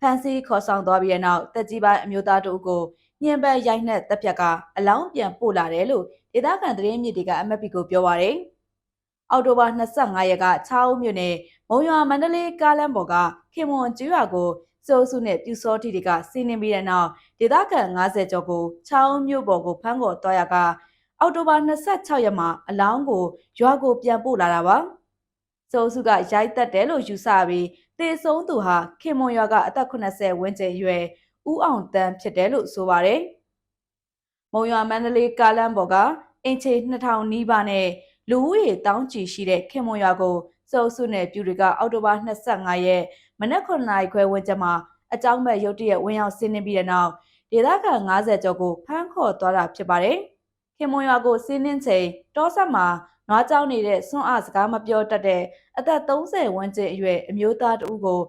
ဖမ်းဆီးခေါ်ဆောင်သွားပြီးတဲ့နောက်တက်ကြီးပိုင်းအမျိုးသားတို့ကိုညှဉ်းပန်းရိုက်နှက်တပ်ဖြတ်ကအလောင်းပြန်ပို့လာတယ်လို့ဒေသခံသတင်းမြစ်တွေကအမက်ပီကိုပြောပါရယ်အောက်တိုဘာ25ရက်ကချောင်းမြို့နယ်မုံရွာမန္တလေးကားလမ်းပေါ်ကခင်မွန်ကျွော်ကိုစုပ်စုနဲ့ပြူစောတိတွေကစီးနင်းပြီးတဲ့နောက်ဒေသခံ90ကျော်ကိုချောင်းမြို့ပေါ်ကိုဖမ်းခေါ်သွားရကအောက်တိုဘာ26ရက်မှာအလောင်းကိုရွာကိုပြန်ပို့လာတာပါစုံစုကရိုက်တက်တယ်လို့ယူဆပြီး တေဆုံးသူဟာခင်မွန်ရွာကအသက်80ဝန်းကျင်အရွယ်ဦးအောင်တန်းဖြစ်တယ်လို့ဆိုပါတယ်။မုံရွာမန္တလေးကားလမ်းပေါ်ကအင်ချေ2000နီးပါးနဲ့လူဦးရေတောင်းချီရှိတဲ့ခင်မွန်ရွာကိုစုံစုနဲ့ပြူတွေကအောက်တိုဘာ25ရက်မနက်9နာရီခွဲဝန်းကျင်မှာအကြောင်းမဲ့ရုတ်တရက်ဝင်ရောက်ဆင်းနေပြီးတဲ့နောက်ဒေသခံ90ကျော်ကိုဖမ်းခေါ်သွားတာဖြစ်ပါတယ်။ခင်မွန်ရွာကိုဆင်းနှင်းချိန်တောဆက်မှာ နွားကြောင်းနေတဲ့ဆွန့်အားစကားမပြောတတ်တဲ့အသက်30ဝန်းကျင်အရွယ်အမျိုးသားတဦးကို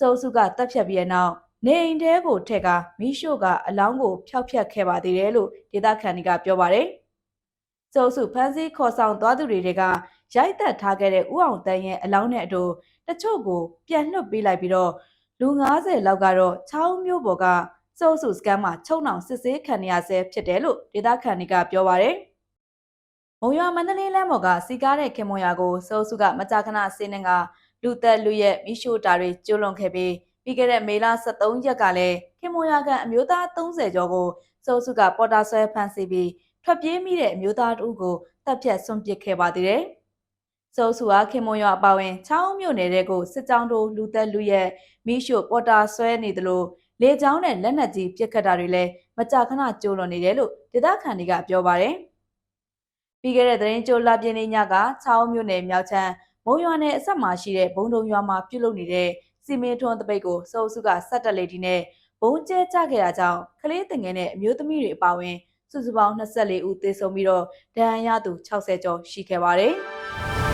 စုံစုကတပ်ဖြတ်ပြီးတဲ့နောက်နေအိမ်ထဲကိုထက်ကမိရှို့ကအလောင်းကိုဖျောက်ဖျက်ခဲ့ပါသေးတယ်လို့ဒေသခံတွေကပြောပါတယ်။စုံစုဖမ်းဆီးခေါ်ဆောင်သွားသူတွေကရိုက်တက်ထားခဲ့တဲ့ဥအောင်တန်းရဲ့အလောင်းနဲ့အတူတချို့ကိုပြန်လွှတ်ပေးလိုက်ပြီးတော့လူ90လောက်ကတော့ချောင်းမျိုးပေါ်ကစုံစုစကန်မှာချုံနှောင်စစ်ဆေးခံရဆဲဖြစ်တယ်လို့ဒေသခံတွေကပြောပါတယ်။ မုံရွာမန္တလေးလမ်းပေါ်ကစီကားတဲ့ခင်မွန်ရွာကိုစိုးစုကမကြာခဏဆင်းနေကလူသက်လူရဲ့မိရှို့တာတွေကျွလွန်ခဲ့ပြီးပြီးခဲ့တဲ့မေလ23ရက်ကလည်းခင်မွန်ရွာကအမျိုးသား30ကျော်ကိုစိုးစုကပေါ်တာဆွဲဖမ်းဆီးပြီးထွက်ပြေးမိတဲ့အမျိုးသားတို့ကိုတပ်ဖြတ်ဆွန့်ပစ်ခဲ့ပါသေးတယ်။စိုးစုဟာခင်မွန်ရွာအပါဝင်ချောင်းမြို့နယ်တဲ့ကိုစစ်ကြောင်းတို့လူသက်လူရဲ့မိရှို့ပေါ်တာဆွဲနေသလိုလေကြောင်းနဲ့လက်နက်ကြီးပစ်ခတ်တာတွေလည်းမကြာခဏကျိုးလွန်နေတယ်လို့ဒေသခံတွေကပြောပါတယ်။ ပြီးခဲ့တဲ့သတင်းကြိုလာပြင်းနေညကချောင်းမြို့နယ်မြောက်ချမ်းမုံရွာနယ်အဆက်မှာရှိတဲ့ဘုံတုံရွာမှာပြုလုပ်နေတဲ့စီမင်းထွန်းတပိတ်ကိုစုံစုကဆက်တက်လေဒီနဲ့ဘုံကျဲကြခဲ့တာကြောင့်ကလေးတငယ်နဲ့အမျိုးသမီးတွေအပါအဝင်စုစုပေါင်း24ဦးသေဆုံးပြီးတော့ဒဏ်ရာရသူ60ကျော်ရှိခဲ့ပါတယ်။